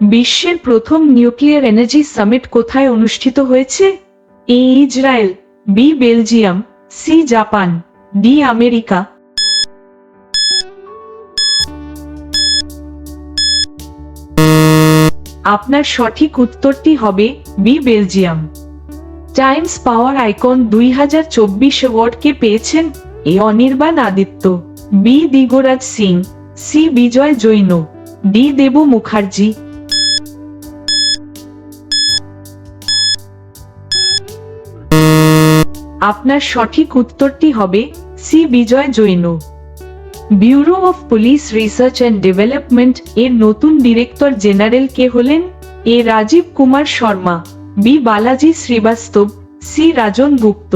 বিশ্বের প্রথম nuclear energy summit কোথায় অনুষ্ঠিত হয়েছে? A, Israel, B, Belgium, C, Japan, D, America. আপনার সঠিক উত্তরটি হবে B, Belgium. Times Power Icon দুই হাজার চব্বিশ অ্যাওয়ার্ডকে পেয়েছেন A, Anirban Aditya, B, Digraj Singh, C, Vijay Jain, D, Dev Mukherjee. আপনার সঠিক উত্তরটি হবে C Vijay Jain. Bureau of police research and development এর নতুন ডিরেক্টর জেনারেল কে হলেন A Rajeev Kumar Sharma B Balaji Srivastava C Rajan Gupta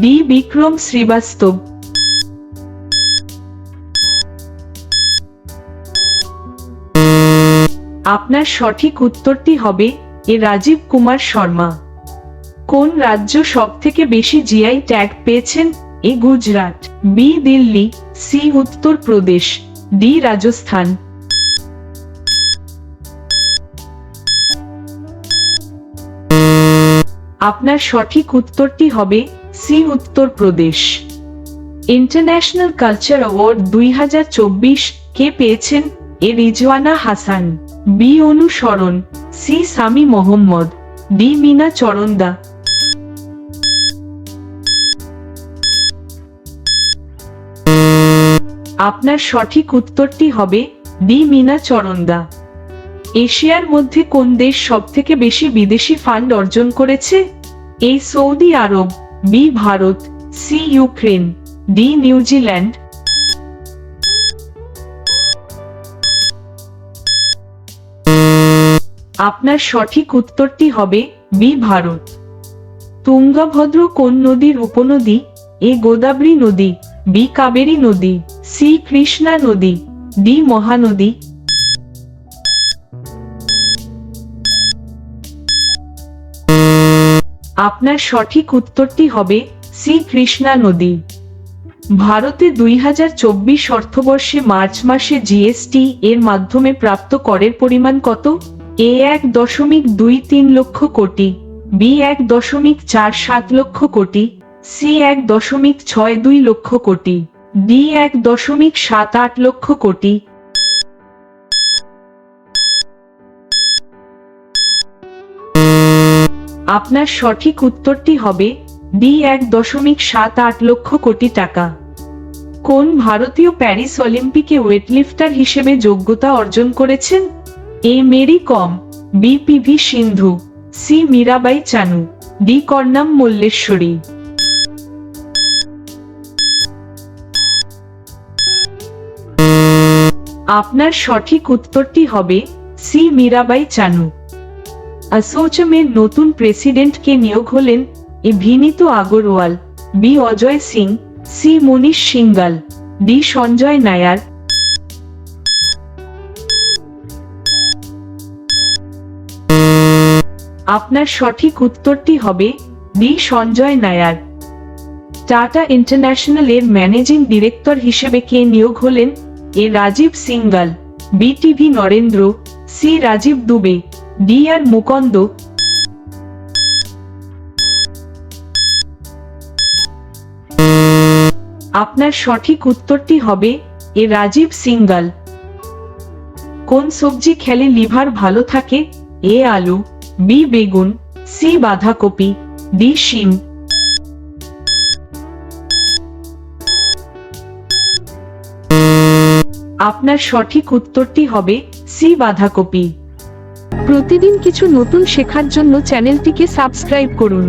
D Vikram Srivastava. আপনার সঠিক উত্তরটি হবে এ রাজীব কুমার শর্মা। কোন রাজ্য সব থেকে বেশি জিআই ট্যাগ পেয়েছেন? A Gujarat B Delhi C Uttar Pradesh D Rajasthan. আপনার সঠিক উত্তরটি হবে সি উত্তর প্রদেশ ইন্টারন্যাশনাল কালচার অ্যাওয়ার্ড দুই হাজার চব্বিশ কে পেয়েছেন? এ রিজওয়ানা হাসান বি অনুসরণ সি সামি মোহাম্মদ ডি মিনা চরন্দা আপনার সঠিক উত্তরটি হবে ডি মিনা চরন্দা এশিয়ার মধ্যে কোন দেশ সবথেকে বেশি বিদেশি ফান্ড অর্জন করেছে? A Saudi Arab, B Bharat, C Ukraine, D New Zealand. আপনার সঠিক উত্তরটি হবে বি ভারত। তুঙ্গভদ্র কোন নদীর উপনদী? এ গোদাবরী নদী। বি কাবেরী নদী, সি কৃষ্ণা নদী, ডি মহানদী। আপনার সঠিক উত্তরটি হবে সি কৃষ্ণা নদী। ভারতে দুই হাজার চব্বিশ অর্থবর্ষে মার্চ মাসে জিএসটি এর মাধ্যমে প্রাপ্ত করের পরিমাণ কত? এ এক দশমিক দুই তিন লক্ষ কোটি, বি এক দশমিক চার সাত লক্ষ কোটি সি এক দশমিক ছয় দুই লক্ষ কোটি, ডি এক দশমিক সাত আট লক্ষ কোটি। আপনার সঠিক উত্তরটি হবে ডি এক দশমিক সাত আট লক্ষ কোটি টাকা। কোন ভারতীয় প্যারিস অলিম্পিকে ওয়েটলিফটার হিসেবে যোগ্যতা অর্জন করেছেন? A Mary Kom, B P V Sindhu, C Mirabai Chanu, D Karnam Malleswari. আপনার সঠিক উত্তরটি হবে সি মীরাবাই চানু। অ্যাসোচামের নতুন প্রেসিডেন্টকে নিয়োগ হলেন A Vinit Agarwal, B Ajay Singh, C Manish Singhal D Sanjay Nair. আপনার সঠিক উত্তরটি হবে ডি সঞ্জয় নায়ার। টাটা ইন্টারন্যাশনাল এর ম্যানেজিং ডিরেক্টর হিসেবে কে নিয়োগ হলেন A Rajiv Singhal B TV Narendra, C Rajiv Dubey, D R Mukund. আপনার সঠিক উত্তরটি হবে, এ রাজীব সিঙ্গাল কোন সবজি খেলে লিভার ভালো থাকে? এ আলু, বি বেগুন, সি বাঁধাকপি, ডি শিম। আপনার সঠিক উত্তরটি হবে সি বাঁধাকপি। প্রতিদিন কিছু নতুন শেখার জন্য চ্যানেলটিকে সাবস্ক্রাইব করুন।